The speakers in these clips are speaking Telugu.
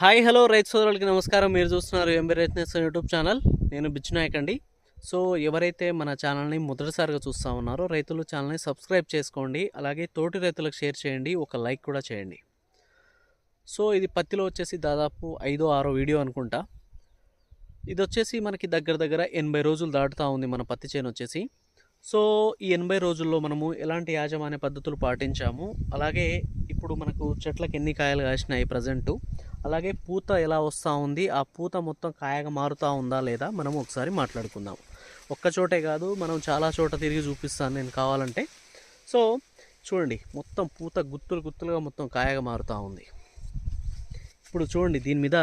హాయ్ హలో రైతు సోదరులకి నమస్కారం. మీరు చూస్తున్నారు ఎంబీ రైతు యూట్యూబ్ ఛానల్. నేను బిచ్చునాయక్ అండి. సో ఎవరైతే మన ఛానల్ని మొదటిసారిగా చూస్తూ ఉన్నారో రైతులు ఛానల్ని సబ్స్క్రైబ్ చేసుకోండి. అలాగే తోటి రైతులకు షేర్ చేయండి. ఒక లైక్ కూడా చేయండి. సో ఇది పత్తిలో వచ్చేసి దాదాపు ఐదో ఆరో వీడియో అనుకుంటా. ఇది వచ్చేసి మనకి దగ్గర దగ్గర ఎనభై రోజులు దాటుతూ ఉంది మన పత్తి చేను వచ్చేసి. సో ఈ ఎనభై రోజుల్లో మనము ఎలాంటి యాజమాన్య పద్ధతులు పాటించాము? అలాగే ఇప్పుడు మనకు చెట్లకు ఎన్ని కాయలు కాసినాయి ప్రజెంటు? అలాగే పూత ఎలా వస్తూ ఉంది? ఆ పూత మొత్తం కాయగా మారుతూ ఉందా లేదా? మనం ఒకసారి మాట్లాడుకుందాం. ఒక్క చోటే కాదు మనం చాలా చోట తిరిగి చూపిస్తాను నేను కావాలంటే. సో చూడండి మొత్తం పూత గుత్తులు గుత్తులుగా మొత్తం కాయగా మారుతూ ఉంది. ఇప్పుడు చూడండి దీని మీద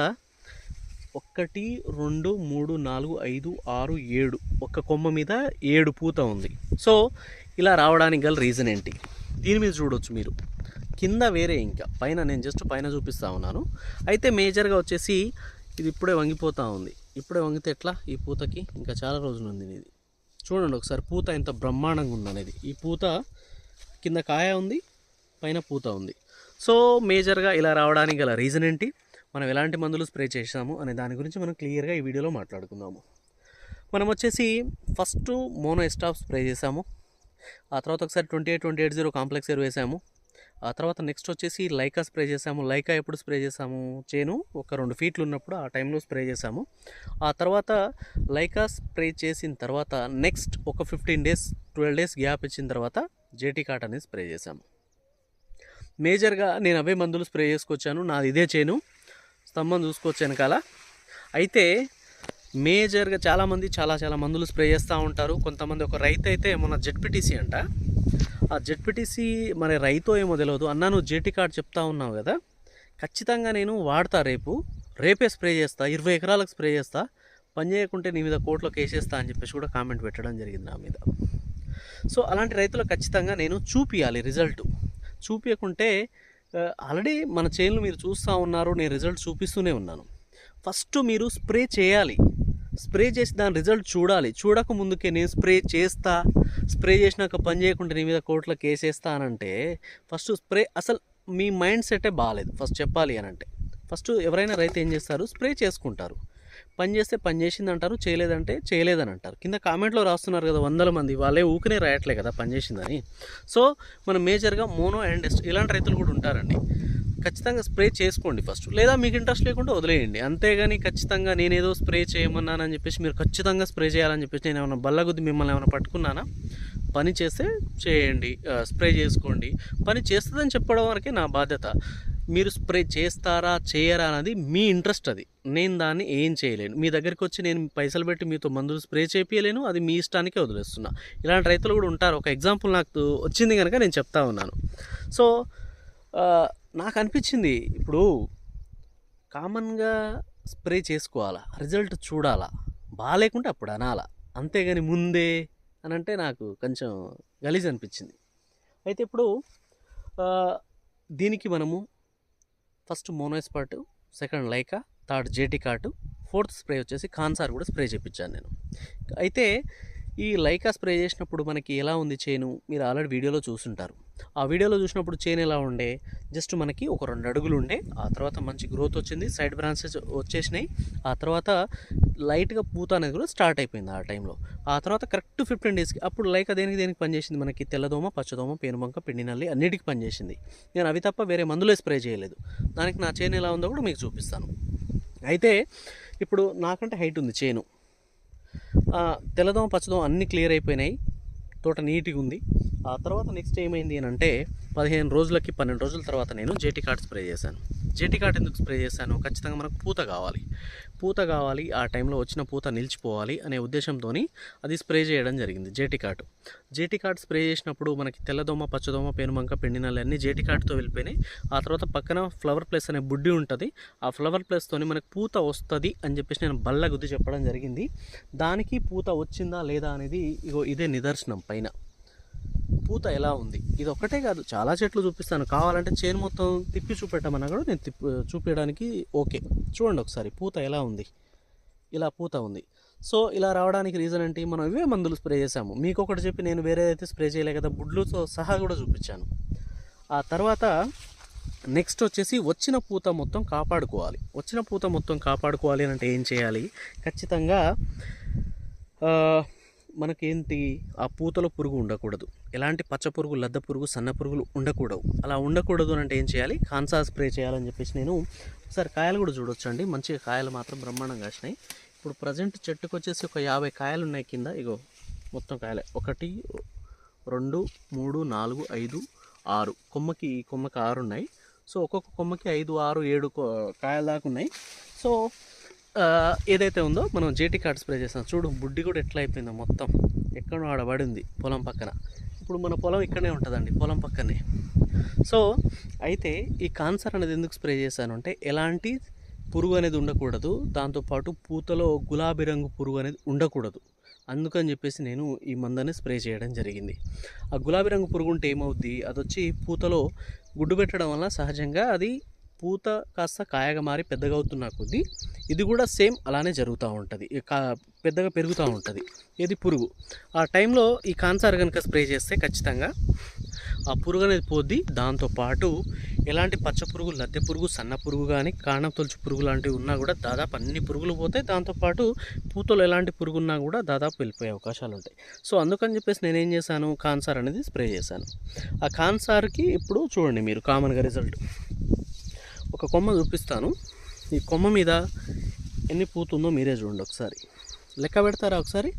ఒకటి రెండు మూడు నాలుగు ఐదు ఆరు ఏడు ఒక కొమ్మ మీద ఏడు పూత ఉంది. సో ఇలా రావడానికి గల రీజన్ ఏంటి? దీని మీద చూడొచ్చు మీరు. కింద వేరే ఇంకా. పైన నేను జస్ట్ పైన చూపిస్తా ఉన్నాను. అయితే మేజర్గా వచ్చేసి ఇది ఇప్పుడే వంగిపోతూ ఉంది. ఇప్పుడే వంగితే ఎట్లా? ఈ పూతకి ఇంకా చాలా రోజులు ఉంది ఇది. చూడండి ఒకసారి పూత ఎంత బ్రహ్మాండంగా ఉందనేది. ఈ పూత కింద కాయ ఉంది పైన పూత ఉంది. సో మేజర్గా ఇలా రావడానికి గల రీజన్ ఏంటి? మనం ఎలాంటి మందులు స్ప్రే చేసాము అనే దాని గురించి మనం క్లియర్గా ఈ వీడియోలో మాట్లాడుకుందాము. మనం వచ్చేసి ఫస్ట్ మోనో ఎస్టాప్ స్ప్రే చేసాము ఆ తర్వాత ఒకసారి twenty eight twenty eight zero complex air వేసాము ఆ తర్వాత నెక్స్ట్ వచ్చేసి లైకా స్ప్రే చేసాము లైకా ఎప్పుడు స్ప్రే చేసాము చేను ఒక రెండు ఫీట్లు ఉన్నప్పుడు ఆ టైంలో స్ప్రే చేసాము ఆ తర్వాత లైకా స్ప్రే చేసిన తర్వాత నెక్స్ట్ ఒక fifteen days twelve days gap ఇచ్చిన తర్వాత జేటీ కాట్ అనేది స్ప్రే చేసాము మేజర్గా నేను అవే మందులు స్ప్రే చేసుకొచ్చాను. నాది ఇదే చేను. స్తంభం చూసుకోవచ్చు వెనకాల. అయితే మేజర్గా చాలామంది చాలా చాలా మందులు స్ప్రే చేస్తూ ఉంటారు. కొంతమంది ఒక రైతు అయితే మొన్న జెడ్పిటిసి అంట. ఆ జెడ్పిటిసి మరి రైతో ఏమో తెలియదు అన్న నువ్వు జేటీ కార్డ్ చెప్తా ఉన్నావు కదా ఖచ్చితంగా నేను వాడతా రేపు. రేపే స్ప్రే చేస్తా ఇరవై ఎకరాలకు స్ప్రే చేస్తా. పని చేయకుంటే నీ మీద కోట్లోకి వేసేస్తా అని చెప్పేసి కూడా కామెంట్ పెట్టడం జరిగింది నా మీద. సో అలాంటి రైతులకు ఖచ్చితంగా నేను చూపియాలి రిజల్ట్. చూపించకుంటే ఆల్రెడీ మన చేనులు మీరు చూస్తూ ఉన్నారు నేను రిజల్ట్ చూపిస్తూనే ఉన్నాను. ఫస్ట్ మీరు స్ప్రే చేయాలి. స్ప్రే చేసి దాని రిజల్ట్ చూడాలి. చూడక ముందుకే నేను స్ప్రే చేస్తా స్ప్రే చేసినాక పని చేయకుండా నీ మీద కోర్టులో కేసేస్తా అనంటే ఫస్ట్ స్ప్రే అసలు మీ మైండ్ సెటే బాగాలేదు ఫస్ట్ చెప్పాలి అని అంటే ఫస్ట్ ఎవరైనా రైతు ఏం చేస్తారు? స్ప్రే చేసుకుంటారు. పని చేస్తే పని చేసింది అంటారు చేయలేదంటే చేయలేదని అంటారు కింద కామెంట్లో రాస్తున్నారు కదా వందల మంది వాళ్ళే ఊకనే రాయట్లే కదా పని చేసిందని. సో మనం మేజర్గా మోనో అండ్ ఇలాంటి రైతులు కూడా ఉంటారండి. ఖచ్చితంగా స్ప్రే చేసుకోండి ఫస్ట్. లేదా మీకు ఇంట్రెస్ట్ లేకుండా వదిలేయండి. అంతేగాని ఖచ్చితంగా నేనేదో స్ప్రే చేయమన్నానని చెప్పేసి మీరు ఖచ్చితంగా స్ప్రే చేయాలని చెప్పేసి నేను ఏమైనా బల్లగుద్ది మిమ్మల్ని ఏమైనా పట్టుకున్నానా? పని చేస్తే చేయండి. స్ప్రే చేసుకోండి. పని చేస్తుందని చెప్పడం వరకే నా బాధ్యత. మీరు స్ప్రే చేస్తారా చేయరా అన్నది మీ ఇంట్రెస్ట్ అది. నేను దాన్ని ఏం చేయలేను. మీ దగ్గరికి వచ్చి నేను పైసలు పెట్టి మీతో మందులు స్ప్రే చేయలేను అది మీ ఇష్టానికే వదిలేస్తున్నా. ఇలాంటి రైతులు కూడా ఉంటారు. ఒక ఎగ్జాంపుల్ నాకు వచ్చింది కనుక నేను చెప్తా ఉన్నాను. సో నాకు అనిపించింది ఇప్పుడు కామన్గా స్ప్రే చేసుకోవాలా రిజల్ట్ చూడాలా బాగాలేకుంటే అప్పుడు అనాలా అంతేగాని ముందే అని అంటే నాకు కొంచెం గలీజ్ అనిపించింది అయితే ఇప్పుడు దీనికి మనము ఫస్ట్ మోనోస్పాట్ second Lyca third JT card fourth spray వచ్చేసి కాన్సార్ కూడా స్ప్రే చేయించాను నేను. అయితే ఈ లైకా స్ప్రే చేసినప్పుడు మనకి ఎలా ఉంది చేను మీరు ఆల్రెడీ వీడియోలో చూసుంటారు. ఆ వీడియోలో చూసినప్పుడు చైన్ ఎలా ఉండే? జస్ట్ మనకి ఒక రెండు అడుగులు ఉండే. ఆ తర్వాత మంచి గ్రోత్ వచ్చింది. సైడ్ బ్రాంచెస్ వచ్చేసినాయి. ఆ తర్వాత లైట్గా పూత అనేది కూడా స్టార్ట్ అయిపోయింది ఆ టైంలో ఆ తర్వాత కరెక్ట్ ఫిఫ్టీన్ డేస్కి అప్పుడు లైక్ దేనికి దేనికి పనిచేసింది? మనకి తెల్లదోమ పచ్చదోమ పేనుబంక పిండి నల్లి అన్నిటికీ పనిచేసింది. నేను అవి తప్ప వేరే మందులే స్ప్రే చేయలేదు. దానికి నా చేను ఎలా ఉందో కూడా మీకు చూపిస్తాను. అయితే ఇప్పుడు నాకంటే హైట్ ఉంది చేను. తెల్లదోమ పచ్చదోమ అన్నీ క్లియర్ అయిపోయినాయి. తోట నీట్గా ఉంది. ఆ తర్వాత నెక్స్ట్ ఏమైంది అని అంటే పదిహేను రోజులకి పన్నెండు రోజుల తర్వాత నేను జేటీ కార్డ్ స్ప్రే చేశాను. జేటీ కార్డ్ ఎందుకు స్ప్రే చేశాను? ఖచ్చితంగా మనకు పూత కావాలి. పూత కావాలి ఆ టైంలో వచ్చిన పూత నిలిచిపోవాలి అనే ఉద్దేశంతో అది స్ప్రే చేయడం జరిగింది JT card JT card spray చేసినప్పుడు మనకి తెల్లదోమ పచ్చదోమ పేనుమంక పెండినలన్నీ జేటీ కార్డ్తో వెళ్ళిపోయినాయి. ఆ తర్వాత పక్కన ఫ్లవర్ ప్లేస్ అనే బుడ్డి ఉంటుంది. ఆ ఫ్లవర్ ప్లేస్తో మనకు పూత వస్తుంది అని చెప్పేసి నేను బల్ల గుద్ది చెప్పడం జరిగింది. దానికి పూత వచ్చిందా లేదా అనేది ఇగో ఇదే నిదర్శనం పైన. పూత ఎలా ఉంది? ఇది ఒక్కటే కాదు చాలా చెట్లు చూపిస్తాను. కావాలంటే చేను మొత్తం తిప్పి చూపెట్టమన్నా కూడా నేను తిప్పి చూపించడానికి ఓకే. చూడండి ఒకసారి పూత ఎలా ఉంది? ఇలా పూత ఉంది. సో ఇలా రావడానికి రీజన్ ఏంటి? మనం ఇవే మందులు స్ప్రే చేసాము మీకు ఒకటి చెప్పి నేను వేరే అయితే స్ప్రే చేయలే కదా బుడ్లుతో సహా కూడా చూపించాను. ఆ తర్వాత నెక్స్ట్ వచ్చేసి వచ్చిన పూత మొత్తం కాపాడుకోవాలి. వచ్చిన పూత మొత్తం కాపాడుకోవాలి అని అంటే ఏం చేయాలి? ఖచ్చితంగా మనకేంటి? ఆ పూతలో పురుగు ఉండకూడదు. ఎలాంటి పచ్చ పురుగు లద్ద పురుగు సన్న పురుగులు ఉండకూడదు అలా ఉండకూడదు అని అంటే ఏం చేయాలి? కాన్సా స్ప్రే చేయాలని చెప్పేసి నేను ఒకసారి కాయలు కూడా చూడొచ్చండి. మంచిగా కాయలు మాత్రం బ్రహ్మాండంగా కాసినాయి ఇప్పుడు ప్రజెంట్ చెట్టుకు వచ్చేసి ఒక యాభై కాయలు ఉన్నాయి కింద. ఇగో మొత్తం కాయలే. ఒకటి రెండు మూడు నాలుగు ఐదు ఆరు. కొమ్మకి ఈ కొమ్మకి ఆరు ఉన్నాయి. సో ఒక్కొక్క కొమ్మకి ఐదు ఆరు ఏడు కాయల దాకా ఉన్నాయి. సో ఏదైతే ఉందో మనం జేటీ కార్డ్ స్ప్రే చేస్తాం. చూడు బుడ్డి కూడా ఎట్లా అయిపోయిందో మొత్తం. ఎక్కడో ఆడ పడింది పొలం పక్కన. ఇప్పుడు మన పొలం ఇక్కడనే ఉంటుందండి పొలం పక్కనే. సో అయితే ఈ కాన్సర్ అనేది ఎందుకు స్ప్రే చేశాను అంటే ఎలాంటి పురుగు అనేది ఉండకూడదు. దాంతోపాటు పూతలో గులాబీ రంగు పురుగు అనేది ఉండకూడదు. అందుకని చెప్పేసి నేను ఈ మందని స్ప్రే చేయడం జరిగింది. ఆ గులాబీ రంగు పురుగు ఉంటే ఏమవుద్ది? అది వచ్చి పూతలో గుడ్డు పెట్టడం వల్ల సహజంగా అది పూత కాస్త కాయగా మారి పెద్దగా అవుతున్న కొద్దీ ఇది కూడా సేమ్ అలానే జరుగుతూ ఉంటుంది. కా పెద్దగా పెరుగుతూ ఉంటుంది. ఇది పురుగు. ఆ టైంలో ఈ కాన్సార్ కనుక స్ప్రే చేస్తే ఖచ్చితంగా ఆ పురుగు అనేది పోద్ది దాంతోపాటు ఎలాంటి పచ్చ పురుగు లద్దె పురుగు సన్న పురుగు కానీ కాణం తొలుచు పురుగు లాంటివి ఉన్నా కూడా దాదాపు అన్ని పురుగులు పోతాయి. దాంతోపాటు పూతలు ఎలాంటి పురుగు ఉన్నా కూడా దాదాపు వెళ్ళిపోయే అవకాశాలు ఉంటాయి సో అందుకని చెప్పేసి నేనేం చేశాను? కాన్సార్ అనేది స్ప్రే చేశాను. ఆ కాన్సార్కి ఇప్పుడు చూడండి మీరు కామన్గా రిజల్ట్. ఒక కొమ్మ చూపిస్తాను. ఈ కొమ్మ మీద ఎన్ని పూతుందో మీరే చూడండి ఒకసారి. లెక్క పెడతారా ఒకసారి?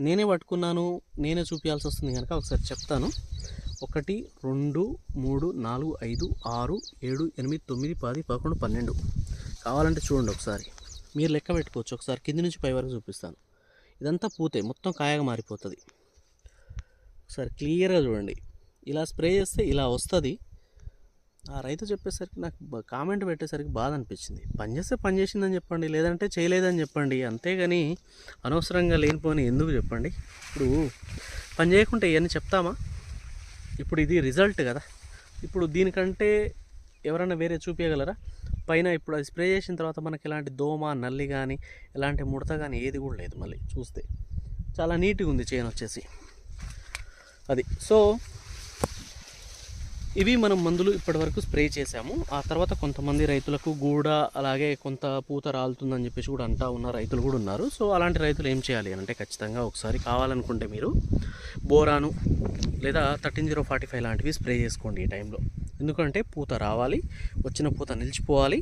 నేనే పట్టుకున్నాను నేనే చూపించాల్సి వస్తుంది కనుక ఒకసారి చెప్తాను. ఒకటి రెండు మూడు నాలుగు ఐదు ఆరు ఏడు ఎనిమిది తొమ్మిది పది పదకొండు పన్నెండు. కావాలంటే చూడండి ఒకసారి. మీరు లెక్క పెట్టుకోవచ్చు. ఒకసారి కింది నుంచి పై వరకు చూపిస్తాను. ఇదంతా పూతే మొత్తం కాయగా మారిపోతుంది. ఒకసారి క్లియర్గా చూడండి. ఇలా స్ప్రే చేస్తే ఇలా వస్తుంది. ఆ రైతు చెప్పేసరికి నాకు కామెంట్ పెట్టేసరికి బాధ అనిపించింది పని చేస్తే పని చేసిందని చెప్పండి లేదంటే చేయలేదని చెప్పండి. అంతేగాని అనవసరంగా లేనిపోని ఎందుకు చెప్పండి? ఇప్పుడు పని చేయకుంటే ఇవన్నీ చెప్తామా? ఇప్పుడు ఇది రిజల్ట్ కదా. ఇప్పుడు దీనికంటే ఎవరైనా వేరే చూపించగలరా పైన ఇప్పుడు అది స్ప్రే చేసిన తర్వాత మనకి ఎలాంటి దోమ నల్లి కానీ ఎలాంటి ముడత కానీ ఏది కూడా లేదు మళ్ళీ చూస్తే. చాలా నీట్గా ఉంది చైన్ వచ్చేసి. అది. సో ఇవి మనం మందులు ఇప్పటివరకు స్ప్రే చేసాము ఆ తర్వాత కొంతమంది రైతులకు గూడ అలాగే కొంత పూత రాలుతుందని చెప్పేసి కూడా అంటా ఉన్న రైతులు కూడా ఉన్నారు. సో అలాంటి రైతులు ఏం చేయాలి అంటే ఖచ్చితంగా ఒకసారి కావాలనుకుంటే మీరు బోరాను లేదా థర్టీన్ జీరో ఫార్టీ ఫైవ్ లాంటివి స్ప్రే చేసుకోండి ఈ టైంలో. ఎందుకంటే పూత రావాలి వచ్చిన పూత నిలిచిపోవాలి.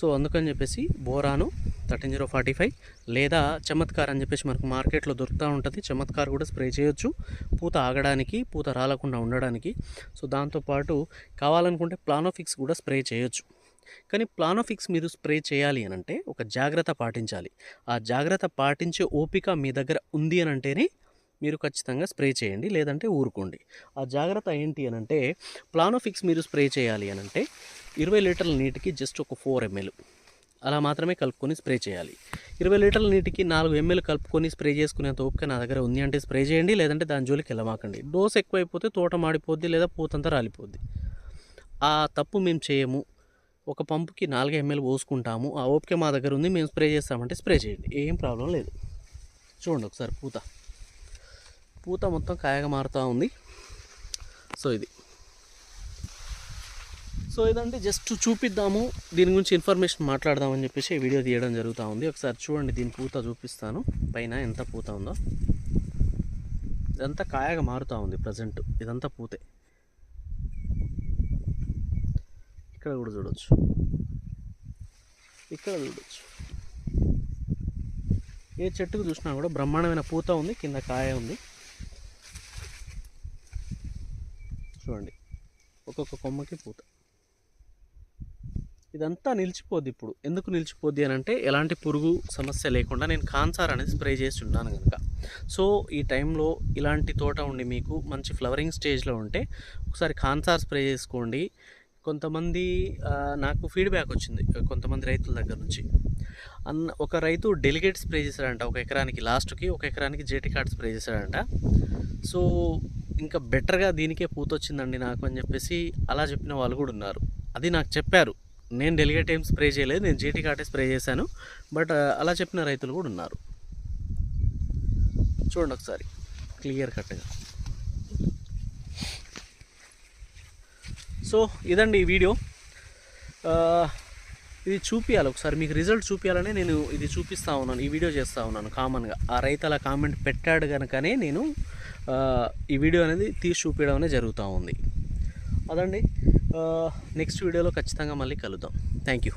సో అందుకని చెప్పేసి బోరాను థర్టీన్ జీరో ఫార్టీ ఫైవ్ లేదా చమత్కార్ అని చెప్పేసి మనకు మార్కెట్లో దొరుకుతూ ఉంటుంది. చమత్కార్ కూడా స్ప్రే చేయొచ్చు. పూత ఆగడానికి పూత రాలకుండా ఉండడానికి. సో దాంతోపాటు కావాలనుకుంటే ప్లానోఫిక్స్ కూడా స్ప్రే చేయొచ్చు. కానీ ప్లానోఫిక్స్ మీరు స్ప్రే చేయాలి అని అంటే ఒక జాగ్రత్త పాటించాలి. ఆ జాగ్రత్త పాటించే ఓపిక మీ దగ్గర ఉంది అని అంటేనే మీరు ఖచ్చితంగా స్ప్రే చేయండి లేదంటే ఊరుకోండి. ఆ జాగ్రత్త ఏంటి అని అంటే ప్లానోఫిక్స్ మీరు స్ప్రే చేయాలి అని అంటే ఇరవై లీటర్ల నీటికి జస్ట్ ఒక ఫోర్ ఎంఎల్ అలా మాత్రమే కలుపుకొని స్ప్రే చేయాలి. ఇరవై లీటర్ల నీటికి నాలుగు ఎంఎల్ కలుపుకొని స్ప్రే చేసుకునేంత ఓపిక నా దగ్గర ఉంది అంటే స్ప్రే చేయండి లేదంటే దాని జోలికి వెళ్ళమాకండి. డోస్ ఎక్కువైపోతే తోట మాడిపోద్ది లేదా పూతంతా రాలిపోద్ది. ఆ తప్పు మేము చేయము. ఒక పంపుకి నాలుగు ఎంఎల్ పోసుకుంటాము. ఆ ఓపిక మా దగ్గర ఉంది మేము స్ప్రే చేస్తామంటే స్ప్రే చేయండి. ఏం ప్రాబ్లం లేదు. చూడండి ఒకసారి పూత. పూత మొత్తం కాయగా మారుతూ ఉంది. సో ఇది. సో ఇదండి జస్ట్ చూపిద్దాము. దీని గురించి ఇన్ఫర్మేషన్ మాట్లాడదామని చెప్పేసి వీడియో తీయడం జరుగుతూ ఉంది. ఒకసారి చూడండి దీని పూత చూపిస్తాను. పైన ఎంత పూత ఉందో. ఇదంతా కాయగా మారుతూ ఉంది ప్రజెంట్. ఇదంతా పూతే. ఇక్కడ కూడా చూడొచ్చు. ఇక్కడ చూడొచ్చు. ఏ చెట్టుకు చూసినా కూడా బ్రహ్మాండమైన పూత ఉంది కింద కాయ ఉంది. చూడండి. ఒక్కొక్క కొమ్మకి పూత. ఇదంతా నిలిచిపోద్ది ఇప్పుడు. ఎందుకు నిలిచిపోద్ది అని అంటే ఎలాంటి పురుగు సమస్య లేకుండా నేను కాన్సార్ అనేది స్ప్రే చేసి ఉన్నాను కనుక సో ఈ టైంలో ఇలాంటి తోట ఉండి మీకు మంచి ఫ్లవరింగ్ స్టేజ్లో ఉంటే ఒకసారి కాన్సార్ స్ప్రే చేసుకోండి. కొంతమంది నాకు ఫీడ్బ్యాక్ వచ్చింది కొంతమంది రైతుల దగ్గర నుంచి. అన్న ఒక రైతు డెలిగేట్ స్ప్రే చేశాడంట ఒక ఎకరానికి లాస్ట్కి ఒక ఎకరానికి జేటీ కార్డ్ స్ప్రే చేశాడంట. సో ఇంకా బెటర్గా దీనికే పూత వచ్చిందండి నాకు అని చెప్పేసి అలా చెప్పిన వాళ్ళు కూడా ఉన్నారు. అది నాకు చెప్పారు. నేను డెలిగేట్ ఏం స్ప్రే చేయలేదు నేను జీటీ కాటే స్ప్రే చేశాను. బట్ అలా చెప్పిన రైతులు కూడా ఉన్నారు. చూడండి ఒకసారి క్లియర్ కట్గా. సో ఇదండి ఈ వీడియో. ఇది చూపించాలి ఒకసారి మీకు రిజల్ట్ చూపించాలని నేను ఇది చూపిస్తా ఉన్నాను ఈ వీడియో చేస్తూ ఉన్నాను కామన్గా. ఆ రైతు అలా కామెంట్ పెట్టాడు కనుకనే నేను ఈ వీడియో అనేది తీసి చూపించడం అనేది జరుగుతూ ఉంది. అదండి. నెక్స్ట్ వీడియోలో ఖచ్చితంగా మళ్ళీ కలుద్దాం. Thank you